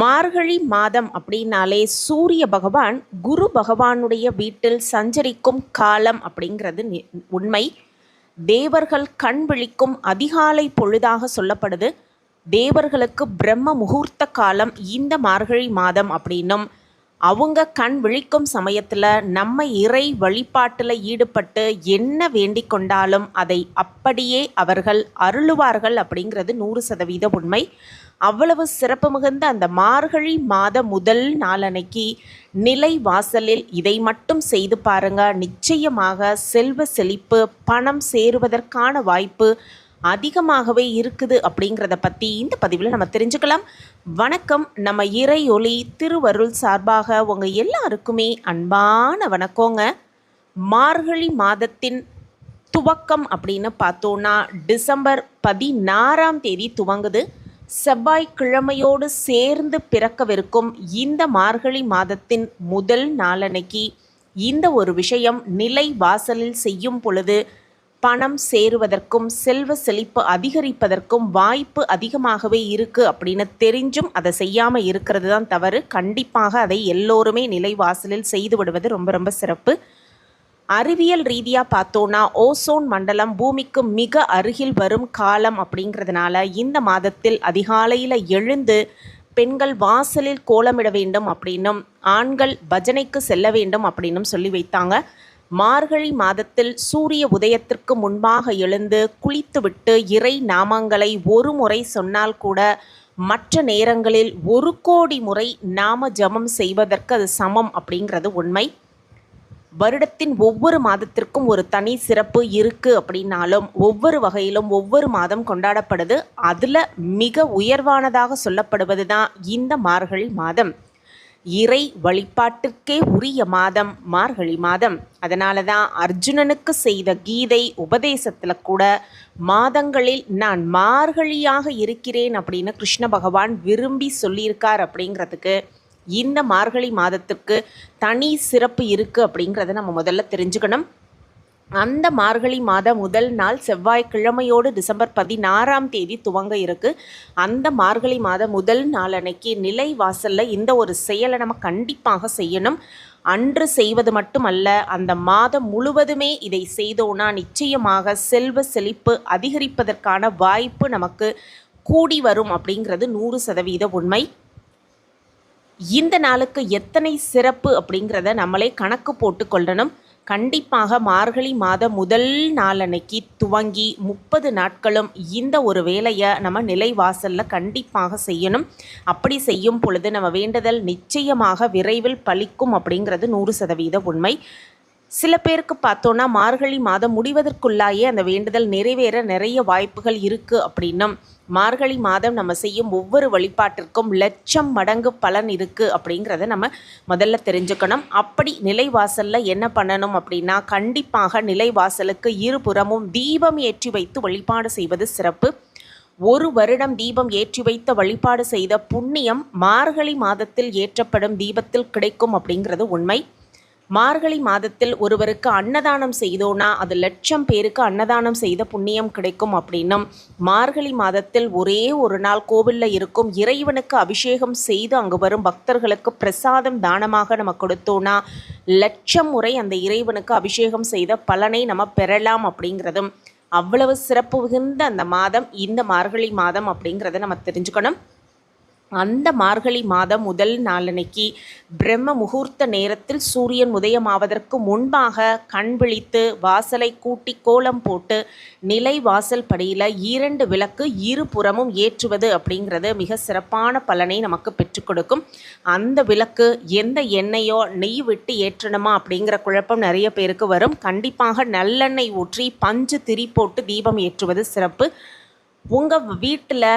மார்கழி மாதம் அப்படின்னாலே சூரிய பகவான் குரு பகவானுடைய வீட்டில் சஞ்சரிக்கும் காலம் அப்படிங்கிறது உண்மை. தேவர்கள் கண் விழிக்கும் அதிகாலை பொழுதாக சொல்லப்படுது. தேவர்களுக்கு பிரம்ம முகூர்த்த காலம் இந்த மார்கழி மாதம் அப்படின்னும். அவங்க கண் விழிக்கும் சமயத்தில் நம்ம இறை வழிபாட்டில் ஈடுபட்டு என்ன வேண்டிக் கொண்டாலும் அதை அப்படியே அவர்கள் அருளுவார்கள் அப்படிங்கிறது நூறு சதவீத உண்மை. அவ்வளவு சிறப்பு மிகுந்த அந்த மார்கழி மாத முதல் நாளன்னைக்கு நிலை வாசலில் இதை மட்டும் செய்து பாருங்க. நிச்சயமாக செல்வ செழிப்பு பணம் சேருவதற்கான வாய்ப்பு அதிகமாகவே இருக்குது அப்படிங்கிறத பற்றி இந்த பதிவில் நம்ம தெரிஞ்சுக்கலாம். வணக்கம். நம்ம இறை ஒளி திருவருள் சார்பாக உங்கள் எல்லாருக்குமே அன்பான வணக்கங்க. மார்கழி மாதத்தின் துவக்கம் அப்படின்னு பார்த்தோன்னா டிசம்பர் பதினாறாம் தேதி துவங்குது. செவ்வாய்க்கிழமையோடு சேர்ந்து பிறக்கவிருக்கும் இந்த மார்கழி மாதத்தின் முதல் நாளன்னைக்கு இந்த ஒரு விஷயம் நிலை வாசலில் செய்யும் பொழுது பணம் சேருவதற்கும் செல்வ செழிப்பு அதிகரிப்பதற்கும் வாய்ப்பு அதிகமாகவே இருக்கு அப்படின்னு தெரிஞ்சும் அதை செய்யாமல் இருக்கிறது தான் தவறு. கண்டிப்பாக அதை எல்லோருமே நிலை வாசலில் செய்து விடுவது ரொம்ப ரொம்ப சிறப்பு. அறிவியல் ரீதியாக பார்த்தோன்னா ஓசோன் மண்டலம் பூமிக்கு மிக அருகில் வரும் காலம் அப்படிங்கிறதுனால இந்த மாதத்தில் அதிகாலையில் எழுந்து பெண்கள் வாசலில் கோலமிட வேண்டும் அப்படின்னும் ஆண்கள் பஜனைக்கு செல்ல வேண்டும் அப்படின்னும் சொல்லி வைத்தாங்க. மார்கழி மாதத்தில் சூரிய உதயத்திற்கு முன்பாக எழுந்து குளித்துவிட்டு இறை நாமங்களை ஒரு முறை சொன்னால் கூட மற்ற நேரங்களில் ஒரு கோடி முறை நாம ஜபம் செய்வதற்கு அது சமம் அப்படிங்கிறது உண்மை. வருடத்தின் ஒவ்வொரு மாதத்திற்கும் ஒரு தனி சிறப்பு இருக்கு அப்படின்னாலும் ஒவ்வொரு வகையிலும் ஒவ்வொரு மாதம் கொண்டாடப்படுது. அதில் மிக உயர்வானதாக சொல்லப்படுவது தான் இந்த மார்கழி மாதம். இறை வழிபாட்டிற்கே உரிய மாதம் மார்கழி மாதம். அதனால தான் அர்ஜுனனுக்கு செய்த கீதை உபதேசத்தில் கூட மாதங்களில் நான் மார்கழியாக இருக்கிறேன் அப்படின்னு கிருஷ்ண பகவான் விரும்பி சொல்லியிருக்கார் அப்படிங்கிறதுக்கு இந்த மார்கழி மாதத்துக்கு தனி சிறப்பு இருக்குது அப்படிங்கிறத நம்ம முதல்ல தெரிஞ்சுக்கணும். அந்த மார்கழி மாத முதல் நாள் செவ்வாய்க்கிழமையோடு டிசம்பர் பதினாறாம் தேதி துவங்க இருக்கு. அந்த மார்கழி மாத முதல் நாள் அன்னைக்கு நிலை வாசலில் இந்த ஒரு செயலை நம்ம கண்டிப்பாக செய்யணும். அன்று செய்வது மட்டுமல்ல அந்த மாதம் முழுவதுமே இதை செய்தோன்னா நிச்சயமாக செல்வ செழிப்பு அதிகரிப்பதற்கான வாய்ப்பு நமக்கு கூடி வரும் அப்படிங்கிறது நூறு சதவீத உண்மை. இந்த நாளுக்கு எத்தனை சிறப்பு அப்படிங்கிறத நம்மளே கணக்கு போட்டு கொள்ளணும். கண்டிப்பாக மார்கழி மாத முதல் நாளன்னைக்கு துவங்கி முப்பது நாட்களும் இந்த ஒரு வேலையை நம்ம நிலைவாசலில் கண்டிப்பாக செய்யணும். அப்படி செய்யும் பொழுது நம்ம வேண்டுதல் நிச்சயமாக விரைவில் பலிக்கும் அப்படிங்கிறது நூறு சதவீத உண்மை. சில பேருக்கு பார்த்தோன்னா மார்கழி மாதம் முடிவதற்குள்ளாயே அந்த வேண்டுதல் நிறைவேற நிறைய வாய்ப்புகள் இருக்குது அப்படின்னும். மார்கழி மாதம் நம்ம செய்யும் ஒவ்வொரு வழிபாட்டிற்கும் லட்சம் மடங்கு பலன் இருக்குது அப்படிங்கிறத நம்ம முதல்ல தெரிஞ்சுக்கணும். அப்படி நிலைவாசலில் என்ன பண்ணணும் அப்படின்னா கண்டிப்பாக நிலைவாசலுக்கு இருபுறமும் தீபம் ஏற்றி வைத்து வழிபாடு செய்வது சிறப்பு. ஒரு வருடம் தீபம் ஏற்றி வைத்த வழிபாடு செய்த புண்ணியம் மார்கழி மாதத்தில் ஏற்றப்படும் தீபத்தில் கிடைக்கும் அப்படிங்கிறது உண்மை. மார்கழி மாதத்தில் ஒருவருக்கு அன்னதானம் செய்தோன்னா அது லட்சம் பேருக்கு அன்னதானம் செய்த புண்ணியம் கிடைக்கும் அப்படின்னும். மார்கழி மாதத்தில் ஒரே ஒரு நாள் கோவிலில் இருக்கும் இறைவனுக்கு அபிஷேகம் செய்து அங்கு வரும் பக்தர்களுக்கு பிரசாதம் தானமாக நம்ம கொடுத்தோன்னா லட்சம் முறை அந்த இறைவனுக்கு அபிஷேகம் செய்த பலனை நம்ம பெறலாம் அப்படிங்கிறதும். அவ்வளவு சிறப்பு மிகுந்த அந்த மாதம் இந்த மார்கழி மாதம் அப்படிங்கிறத நம்ம தெரிஞ்சுக்கணும். அந்த மார்கழி மாதம் முதல் நாளன்னைக்கு பிரம்ம முகூர்த்த நேரத்தில் சூரியன் உதயமாவதற்கு முன்பாக கண் விழித்து வாசலை கூட்டி கோலம் போட்டு நிலை வாசல் படியில் இரண்டு விளக்கு இருபுறமும் ஏற்றுவது அப்படிங்கிறது மிக சிறப்பான பலனை நமக்கு பெற்றுக் கொடுக்கும். அந்த விளக்கு எந்த எண்ணெயோ நெய் விட்டு ஏற்றணுமா அப்படிங்கிற குழப்பம் நிறைய பேருக்கு வரும். கண்டிப்பாக நல்லெண்ணெய் ஊற்றி பஞ்சு திரி போட்டு தீபம் ஏற்றுவது சிறப்பு. உங்கள் வீட்டில்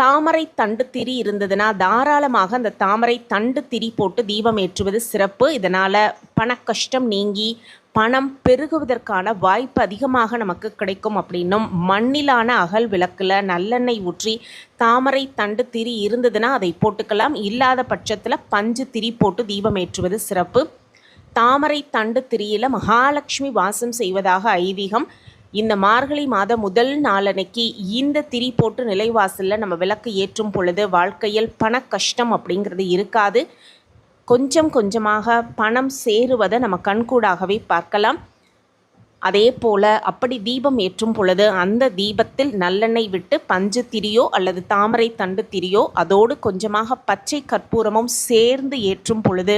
தாமரை தண்டு திரி இருந்ததுன்னா தாராளமாக அந்த தாமரை தண்டு திரி போட்டு தீபம் ஏற்றுவது சிறப்பு. இதனால் பண கஷ்டம் நீங்கி பணம் பெருகுவதற்கான வாய்ப்பு அதிகமாக நமக்கு கிடைக்கும் அப்படின்னும் மண்ணிலான அகல் விளக்கில் நல்லெண்ணெய் ஊற்றி தாமரை தண்டு திரி இருந்ததுன்னா அதை போட்டுக்கலாம். இல்லாத பட்சத்தில் பஞ்சு திரி போட்டு தீபம் ஏற்றுவது சிறப்பு. தாமரை தண்டு திரியில் மகாலட்சுமி வாசம் செய்வதாக ஐதீகம். இந்த மார்கழி மாத முதல் நாளன்னைக்கு இந்த திரி போட்டு நிலைவாசலில் நம்ம விளக்கு ஏற்றும் பொழுது வாழ்க்கையில் பண கஷ்டம் அப்படிங்கிறது இருக்காது. கொஞ்சம் கொஞ்சமாக பணம் சேருவதை நம்ம கண்கூடாகவே பார்க்கலாம். அதே போல் அப்படி தீபம் ஏற்றும் பொழுது அந்த தீபத்தில் நல்லெண்ணெய் விட்டு பஞ்சு திரியோ அல்லது தாமரை தண்டு திரியோ அதோடு கொஞ்சமாக பச்சை கற்பூரமும் சேர்ந்து ஏற்றும் பொழுது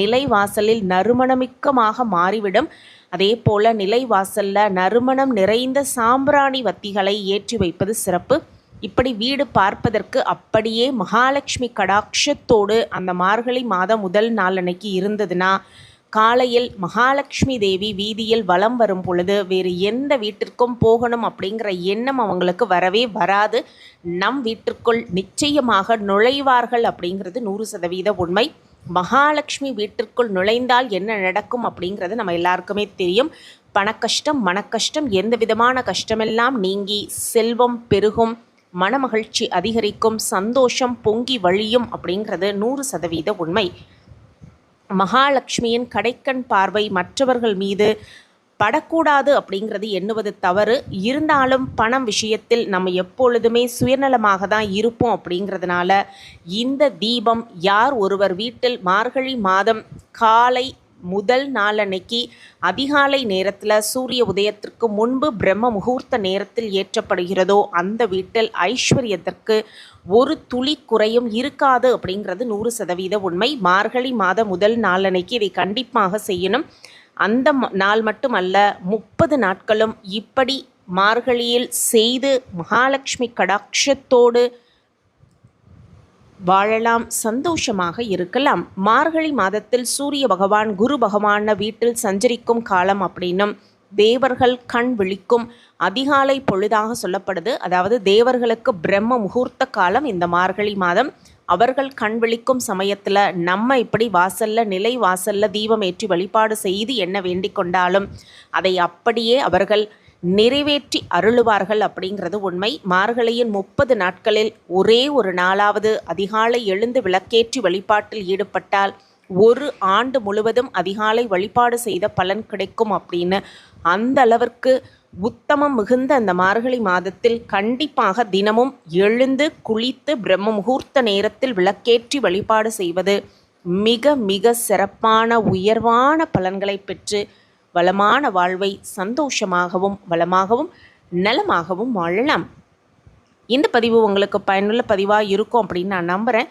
நிலைவாசலில் நறுமணமிக்கமாக மாறிவிடும். அதே போல் நிலைவாசலில் நறுமணம் நிறைந்த சாம்பிராணி வத்திகளை ஏற்றி வைப்பது சிறப்பு. இப்படி வீடு பார்ப்பதற்கு அப்படியே மகாலட்சுமி கடாட்சத்தோடு அந்த மார்கழி மாதம் முதல் நாள் அன்னைக்கு இருந்ததுன்னா காலையில் மகாலட்சுமி தேவி வீதியில் வலம் வரும் பொழுது வேறு எந்த வீட்டிற்கும் போகணும் அப்படிங்கிற எண்ணம் அவங்களுக்கு வரவே வராது. நம் வீட்டிற்குள் நிச்சயமாக நுழைவார்கள் அப்படிங்கிறது நூறு சதவீத உண்மை. மகாலட்சுமி வீட்டிற்குள் நுழைந்தால் என்ன நடக்கும் அப்படிங்கிறது நம்ம எல்லாருக்குமே தெரியும். பணக்கஷ்டம் மனக்கஷ்டம் எந்த விதமான கஷ்டமெல்லாம் நீங்கி செல்வம் பெருகும் மனமகிழ்ச்சி அதிகரிக்கும் சந்தோஷம் பொங்கி வழியும் அப்படிங்கிறது நூறு சதவீத உண்மை. மகாலட்சுமியின் கடைக்கண் பார்வை மற்றவர்கள் மீது படக்கூடாது அப்படிங்கிறது எண்ணுவது தவறு. இருந்தாலும் பணம் விஷயத்தில் நம்ம எப்பொழுதுமே சுயநலமாக தான் இருப்போம் அப்படிங்கிறதுனால இந்த தீபம் யார் ஒருவர் வீட்டில் மார்கழி மாதம் காலை முதல் நாளன்னைக்கு அதிகாலை நேரத்தில் சூரிய உதயத்திற்கு முன்பு பிரம்ம முகூர்த்த நேரத்தில் ஏற்றப்படுகிறதோ அந்த வீட்டில் ஐஸ்வர்யத்திற்கு ஒரு துளி குறையும் இருக்காது அப்படிங்கிறது நூறு சதவீத உண்மை. மார்கழி மாத முதல் நாளன்னைக்கு இதை கண்டிப்பாக செய்யணும். அந்த நாள் மட்டுமல்ல முப்பது நாட்களும் இப்படி மார்கழியில் செய்து மகாலட்சுமி கடாட்சத்தோடு வாழலாம் சந்தோஷமாக இருக்கலாம். மார்கழி மாதத்தில் சூரிய பகவான் குரு பகவான வீட்டில் சஞ்சரிக்கும் காலம் அப்படின்னும் தேவர்கள் கண் விழிக்கும் அதிகாலை பொழுதாக சொல்லப்படுது. அதாவது தேவர்களுக்கு பிரம்ம முகூர்த்த காலம் இந்த மார்கழி மாதம். அவர்கள் கண் விழிக்கும் சமயத்தில் நம்ம இப்படி வாசல்ல நிலை வாசல்ல தீபம் ஏற்றி வழிபாடு செய்து என்ன வேண்டிக் கொண்டாலும் அதை அப்படியே அவர்கள் நிறைவேற்றி அருளுவார்கள் அப்படிங்கிறது உண்மை. மார்கழியின் முப்பது நாட்களில் ஒரே ஒரு நாளாவது அதிகாலை எழுந்து விளக்கேற்றி வழிபாட்டில் ஈடுபட்டால் ஒரு ஆண்டு முழுவதும் அதிகாலை வழிபாடு செய்த பலன் கிடைக்கும் அப்படின்னு அந்த அளவிற்கு உத்தமம் மிகுந்த அந்த மார்கழி மாதத்தில் கண்டிப்பாக தினமும் எழுந்து குளித்து பிரம்ம முகூர்த்த நேரத்தில் விளக்கேற்றி வழிபாடு செய்வது மிக மிக சிறப்பான உயர்வான பலன்களை பெற்று வளமான வாழ்வை சந்தோஷமாகவும் வளமாகவும் நலமாகவும் வாழலாம். இந்த பதிவு உங்களுக்கு பயனுள்ள பதிவாக இருக்கும் அப்படின்னு நான் நம்புகிறேன்